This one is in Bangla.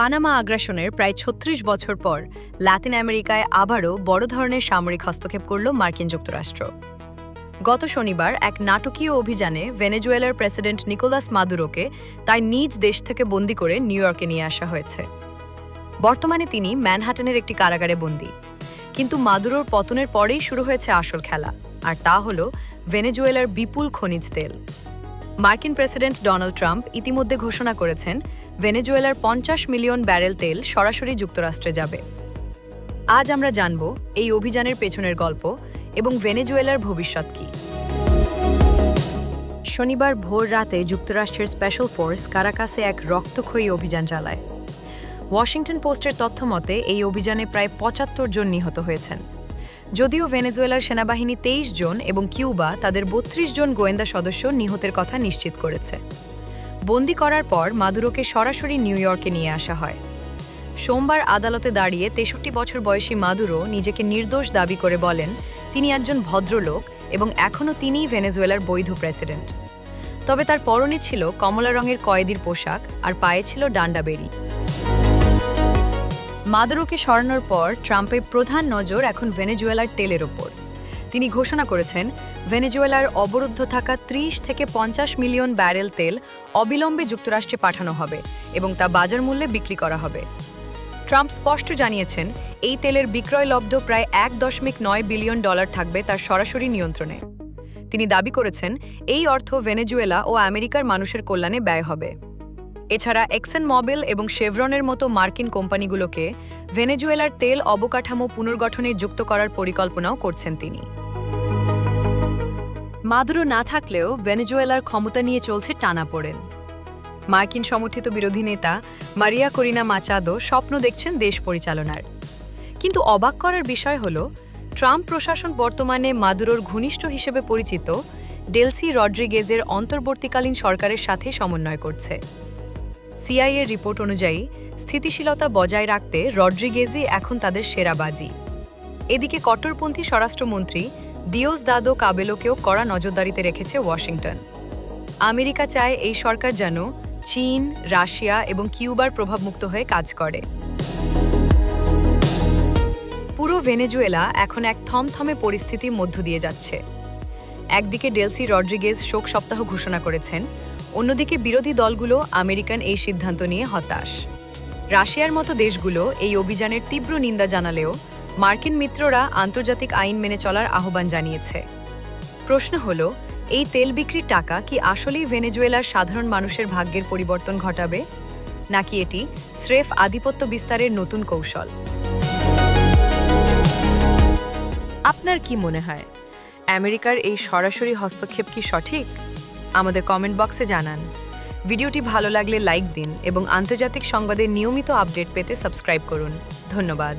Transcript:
পানামা আগ্রাসনের প্রায় ছত্রিশ বছর পর লাতিন আমেরিকায় আবারও বড় ধরনের সামরিক হস্তক্ষেপ করল মার্কিন যুক্তরাষ্ট্র। গত শনিবার এক নাটকীয় অভিযানে ভেনেজুয়েলার প্রেসিডেন্ট নিকোলাস মাদুরোকে তার নিজ দেশ থেকে বন্দি করে নিউ ইয়র্কে নিয়ে আসা হয়েছে। বর্তমানে তিনি ম্যানহাটনের একটি কারাগারে বন্দী। কিন্তু মাদুরোর পতনের পরেই শুরু হয়েছে আসল খেলা, আর তা হল ভেনেজুয়েলার বিপুল খনিজ তেল। মার্কিন প্রেসিডেন্ট ডোনাল্ড ট্রাম্প ইতিমধ্যে ঘোষণা করেছেন, ভেনেজুয়েলার পঞ্চাশ মিলিয়ন ব্যারেল তেল সরাসরি যুক্তরাষ্ট্রে যাবে। আজ আমরা জানব এই অভিযানের পেছনের গল্প এবং ভেনেজুয়েলার ভবিষ্যৎ কী। শনিবার ভোর রাতে যুক্তরাষ্ট্রের স্পেশাল ফোর্স কারাকাসে এক রক্তক্ষয়ী অভিযান চালায়। ওয়াশিংটন পোস্টের তথ্য মতে এই অভিযানে প্রায় পঁচাত্তর জন নিহত হয়েছেন। যদিও ভেনেজুয়েলার সেনাবাহিনী তেইশ জন এবং কিউবা তাদের বত্রিশ জন গোয়েন্দা সদস্য নিহতের কথা নিশ্চিত করেছে। বন্দি করার পর মাদুরোকে সরাসরি নিউ ইয়র্কে নিয়ে আসা হয়। সোমবার আদালতে দাঁড়িয়ে তেষট্টি বছর বয়সী মাদুরো নিজেকে নির্দোষ দাবি করে বলেন, তিনি একজন ভদ্রলোক এবং এখনও তিনিই ভেনেজুয়েলার বৈধ প্রেসিডেন্ট। তবে তার পরনে ছিল কমলা রঙের কয়েদির পোশাক আর পায়ে ছিল ডান্ডা বেরি মাদুরোকে সরানোর পর ট্রাম্পের প্রধান নজর এখন ভেনেজুয়েলার তেলের ওপর। তিনি ঘোষণা করেছেন, ভেনেজুয়েলার অবরুদ্ধ থাকা ত্রিশ থেকে পঞ্চাশ মিলিয়ন ব্যারেল তেল অবিলম্বে যুক্তরাষ্ট্রে পাঠানো হবে এবং তা বাজার মূল্যে বিক্রি করা হবে। ট্রাম্প স্পষ্ট জানিয়েছেন, এই তেলের বিক্রয়লব্ধ প্রায় এক দশমিক নয় বিলিয়ন ডলার থাকবে তার সরাসরি নিয়ন্ত্রণে। তিনি দাবি করেছেন, এই অর্থ ভেনেজুয়েলা ও আমেরিকার মানুষের কল্যাণে ব্যয় হবে। এছাড়া এক্সেন মবিল এবং শেভরনের মতো মার্কিন কোম্পানিগুলোকে ভেনেজুয়েলার তেল অবকাঠামো পুনর্গঠনে যুক্ত করার পরিকল্পনাও করছেন তিনি। মাদুরো না থাকলেও ভেনেজুয়েলার ক্ষমতা নিয়ে চলছে টানাপোড়েন মার্কিন সমর্থিত বিরোধী নেতা মারিয়া করিনা মাচাদো স্বপ্ন দেখছেন দেশ পরিচালনার। কিন্তু অবাক করার বিষয় হল, ট্রাম্প প্রশাসন বর্তমানে মাদুরোর ঘনিষ্ঠ হিসেবে পরিচিত ডেলসি রড্রিগেজের অন্তর্বর্তীকালীন সরকারের সাথে সমন্বয় করছে। সিআইএর রিপোর্ট অনুযায়ী, স্থিতিশীলতা বজায় রাখতে রড্রিগেজই এখন তাদের সেরা বাজি এদিকে কট্টরপন্থী স্বরাষ্ট্রমন্ত্রী দিওস দাদো কাবেলোকেও কড়া নজরদারিতে রেখেছে ওয়াশিংটন। আমেরিকা চায় এই সরকার যেন চীন, রাশিয়া এবং কিউবার প্রভাবমুক্ত হয়ে কাজ করে। পুরো ভেনেজুয়েলা এখন এক থমথমে পরিস্থিতির মধ্য দিয়ে যাচ্ছে। একদিকে ডেলসি রড্রিগেজ শোক সপ্তাহ ঘোষণা করেছেন অন্যদিকে বিরোধী দলগুলো আমেরিকান এই সিদ্ধান্ত নিয়ে হতাশ। রাশিয়ার মতো দেশগুলো এই অভিযানের তীব্র নিন্দা জানালেও মার্কিন মিত্ররা আন্তর্জাতিক আইন মেনে চলার আহ্বান জানিয়েছে। প্রশ্ন হল, এই তেল বিক্রির টাকা কি আসলেই ভেনেজুয়েলার সাধারণ মানুষের ভাগ্যের পরিবর্তন ঘটাবে? নাকি এটি স্রেফ আধিপত্য বিস্তারের নতুন কৌশল? আপনার কি মনে হয়? আমেরিকার এই সরাসরি হস্তক্ষেপ কি সঠিক? আমাদের কমেন্ট বক্সে জানান। ভিডিওটি ভালো লাগলে লাইক দিন এবং আন্তর্জাতিক সংবাদের নিয়মিত আপডেট পেতে সাবস্ক্রাইব করুন। ধন্যবাদ।